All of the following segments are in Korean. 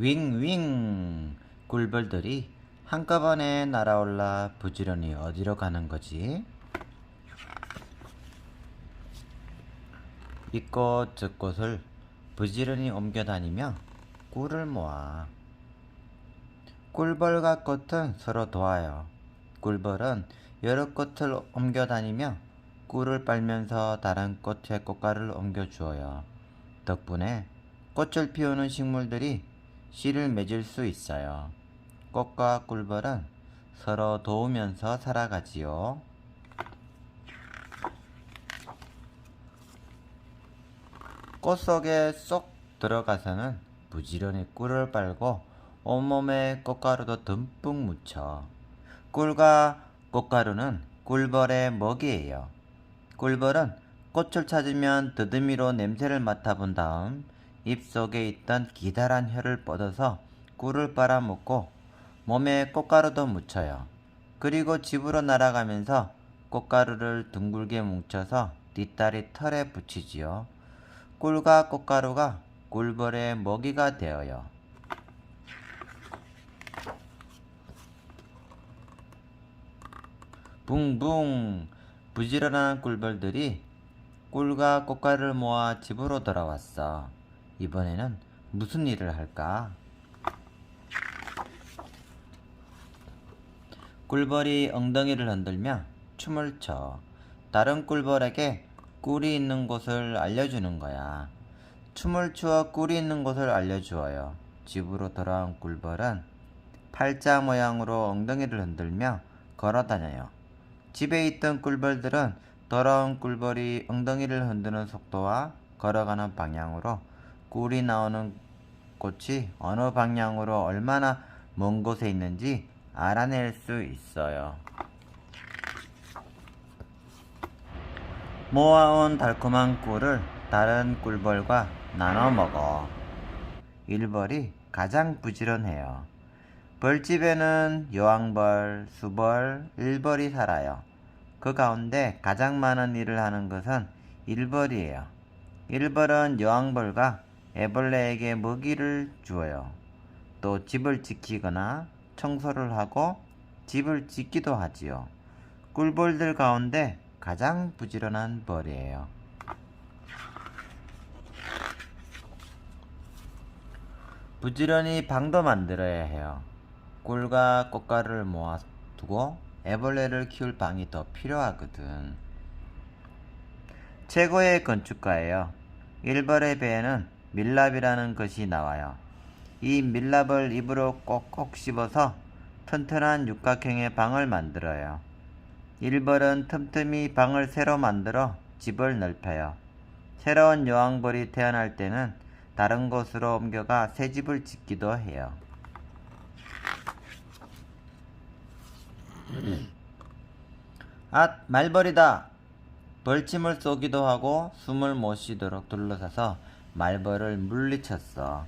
윙윙 꿀벌들이 한꺼번에 날아올라 부지런히 어디로 가는 거지? 이곳 저곳을 부지런히 옮겨 다니며 꿀을 모아. 꿀벌과 꽃은 서로 도와요. 꿀벌은 여러 꽃을 옮겨 다니며 꿀을 빨면서 다른 꽃에 꽃가루를 옮겨 주어요. 덕분에 꽃을 피우는 식물들이 씨를 맺을 수 있어요. 꽃과 꿀벌은 서로 도우면서 살아가지요. 꽃 속에 쏙 들어가서는 부지런히 꿀을 빨고 온몸에 꽃가루도 듬뿍 묻혀. 꿀과 꽃가루는 꿀벌의 먹이예요. 꿀벌은 꽃을 찾으면 더듬이로 냄새를 맡아본 다음 입속에 있던 기다란 혀를 뻗어서 꿀을 빨아먹고 몸에 꽃가루도 묻혀요. 그리고 집으로 날아가면서 꽃가루를 둥글게 뭉쳐서 뒷다리 털에 붙이지요. 꿀과 꽃가루가 꿀벌의 먹이가 되어요. 붕붕 부지런한 꿀벌들이 꿀과 꽃가루를 모아 집으로 돌아왔어. 이번에는 무슨 일을 할까? 꿀벌이 엉덩이를 흔들며 춤을 춰. 다른 꿀벌에게 꿀이 있는 곳을 알려주는 거야. 춤을 추어 꿀이 있는 곳을 알려주어요. 집으로 돌아온 꿀벌은 팔자 모양으로 엉덩이를 흔들며 걸어 다녀요. 집에 있던 꿀벌들은 돌아온 꿀벌이 엉덩이를 흔드는 속도와 걸어가는 방향으로 꿀이 나오는 꽃이 어느 방향으로 얼마나 먼 곳에 있는지 알아낼 수 있어요. 모아온 달콤한 꿀을 다른 꿀벌과 나눠 먹어. 일벌이 가장 부지런해요. 벌집에는 여왕벌, 수벌, 일벌이 살아요. 그 가운데 가장 많은 일을 하는 것은 일벌이에요. 일벌은 여왕벌과 애벌레에게 먹이를 주어요. 또 집을 지키거나 청소를 하고 집을 짓기도 하지요. 꿀벌들 가운데 가장 부지런한 벌이에요. 부지런히 방도 만들어야 해요. 꿀과 꽃가루를 모아두고 애벌레를 키울 방이 더 필요하거든. 최고의 건축가예요. 일벌의 배에는 밀랍이라는 것이 나와요. 이 밀랍을 입으로 꼭꼭 씹어서 튼튼한 육각형의 방을 만들어요. 일벌은 틈틈이 방을 새로 만들어 집을 넓혀요. 새로운 여왕벌이 태어날 때는 다른 곳으로 옮겨가 새 집을 짓기도 해요. 아, 말벌이다. 벌침을 쏘기도 하고 숨을 못 쉬도록 둘러싸서 말벌을 물리쳤어.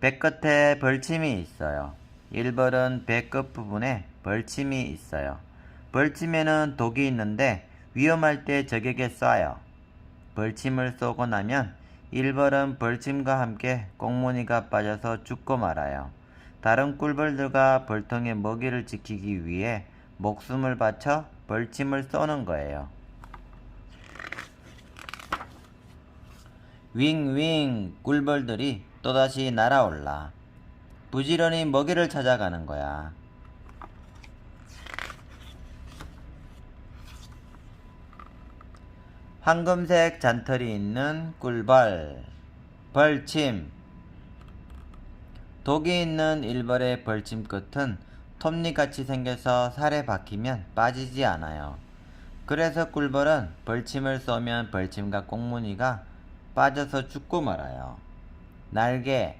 배 끝에 벌침이 있어요. 일벌은 배끝 부분에 벌침이 있어요. 벌침에는 독이 있는데 위험할 때 적에게 쏴요. 벌침을 쏘고 나면 일벌은 벌침과 함께 꽁무니가 빠져서 죽고 말아요. 다른 꿀벌들과 벌통의 먹이를 지키기 위해 목숨을 바쳐 벌침을 쏘는 거예요. 윙윙 꿀벌들이 또다시 날아올라. 부지런히 먹이를 찾아가는 거야. 황금색 잔털이 있는 꿀벌, 벌침. 독이 있는 일벌의 벌침 끝은 톱니같이 생겨서 살에 박히면 빠지지 않아요. 그래서 꿀벌은 벌침을 쏘면 벌침과 꽁무니가 빠져서 죽고 말아요. 날개.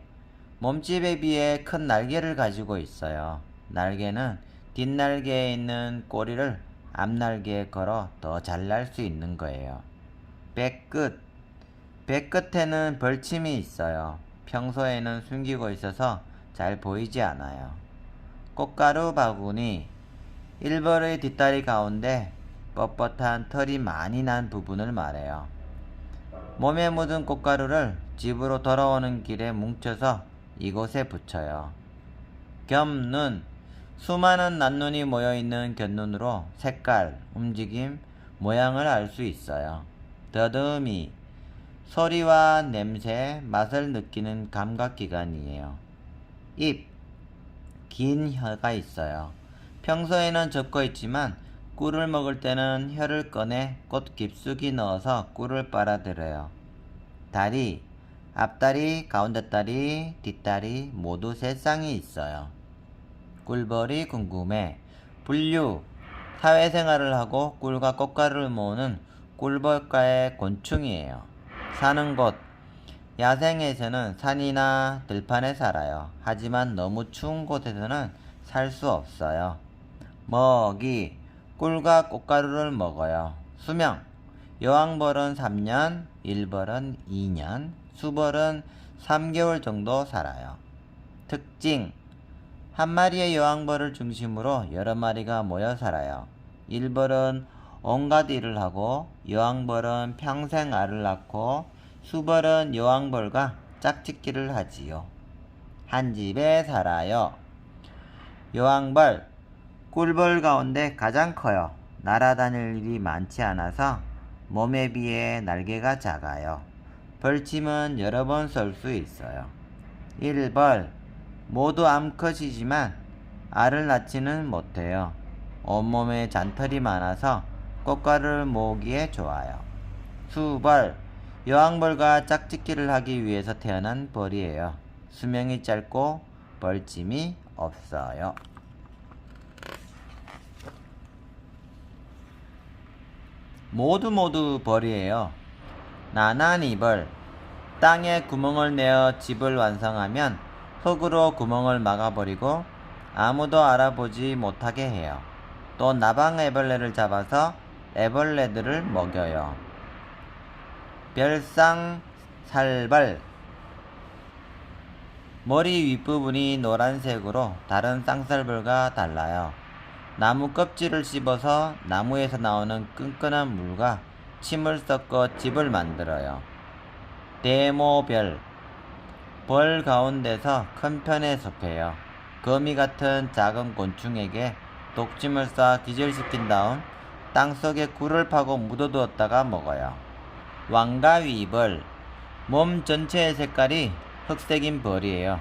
몸집에 비해 큰 날개를 가지고 있어요. 날개는 뒷날개에 있는 꼬리를 앞날개에 걸어 더 잘 날 수 있는 거예요. 배끝. 배끝에는 벌침이 있어요. 평소에는 숨기고 있어서 잘 보이지 않아요. 꽃가루 바구니. 일벌의 뒷다리 가운데 뻣뻣한 털이 많이 난 부분을 말해요. 몸에 묻은 꽃가루를 집으로 돌아오는 길에 뭉쳐서 이곳에 붙여요. 겸눈 수많은 난눈이 모여있는 곁눈으로 색깔, 움직임, 모양을 알 수 있어요. 더듬이 소리와 냄새, 맛을 느끼는 감각기관이에요. 입 긴 혀가 있어요. 평소에는 접고 있지만 꿀을 먹을 때는 혀를 꺼내 꽃 깊숙이 넣어서 꿀을 빨아들여요. 다리, 앞다리, 가운데 다리, 뒷다리 모두 세 쌍이 있어요. 꿀벌이 궁금해. 분류, 사회생활을 하고 꿀과 꽃가루를 모으는 꿀벌과의 곤충이에요. 사는 곳, 야생에서는 산이나 들판에 살아요. 하지만 너무 추운 곳에서는 살 수 없어요. 먹이, 꿀과 꽃가루를 먹어요. 수명, 여왕벌은 3년, 일벌은 2년, 수벌은 3개월 정도 살아요. 특징, 한 마리의 여왕벌을 중심으로 여러 마리가 모여 살아요. 일벌은 온갖 일을 하고 여왕벌은 평생 알을 낳고 수벌은 여왕벌과 짝짓기를 하지요. 한 집에 살아요. 여왕벌, 꿀벌 가운데 가장 커요. 날아다닐 일이 많지 않아서 몸에 비해 날개가 작아요. 벌침은 여러 번 쏠 수 있어요. 1벌, 모두 암컷이지만 알을 낳지는 못해요. 온몸에 잔털이 많아서 꽃가루를 모으기에 좋아요. 수벌, 여왕벌과 짝짓기를 하기 위해서 태어난 벌이에요. 수명이 짧고 벌침이 없어요. 모두 모두 벌이에요. 나나니 벌. 땅에 구멍을 내어 집을 완성하면 흙으로 구멍을 막아버리고 아무도 알아보지 못하게 해요. 또 나방 애벌레를 잡아서 애벌레들을 먹여요. 별상 살벌 머리 윗부분이 노란색으로 다른 쌍살벌과 달라요. 나무 껍질을 씹어서 나무에서 나오는 끈끈한 물과 침을 섞어 집을 만들어요. 대모별 벌 가운데서 큰 편에 속해요. 거미 같은 작은 곤충에게 독침을 쏴 기절시킨 다음 땅속에 굴을 파고 묻어두었다가 먹어요. 왕가위벌 몸 전체의 색깔이 흑색인 벌이에요.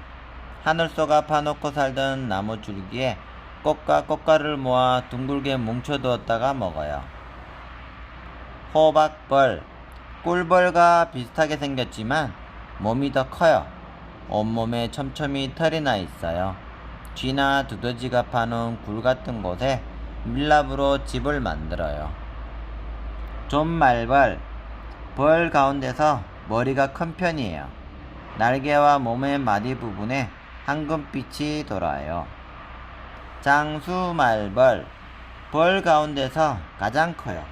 하늘 쏘가 파놓고 살던 나무 줄기에 꽃과 꽃가루를 모아 둥글게 뭉쳐두었다가 먹어요. 호박벌 꿀벌과 비슷하게 생겼지만 몸이 더 커요. 온몸에 촘촘히 털이 나 있어요. 쥐나 두더지가 파는 굴 같은 곳에 밀랍으로 집을 만들어요. 좀말벌 벌 가운데서 머리가 큰 편이에요. 날개와 몸의 마디 부분에 황금빛이 돌아요. 장수말벌 벌 가운데서 가장 커요.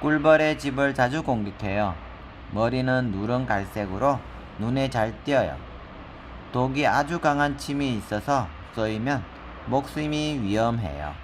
꿀벌의 집을 자주 공격해요. 머리는 누런 갈색으로 눈에 잘 띄어요. 독이 아주 강한 침이 있어서 쏘이면 목숨이 위험해요.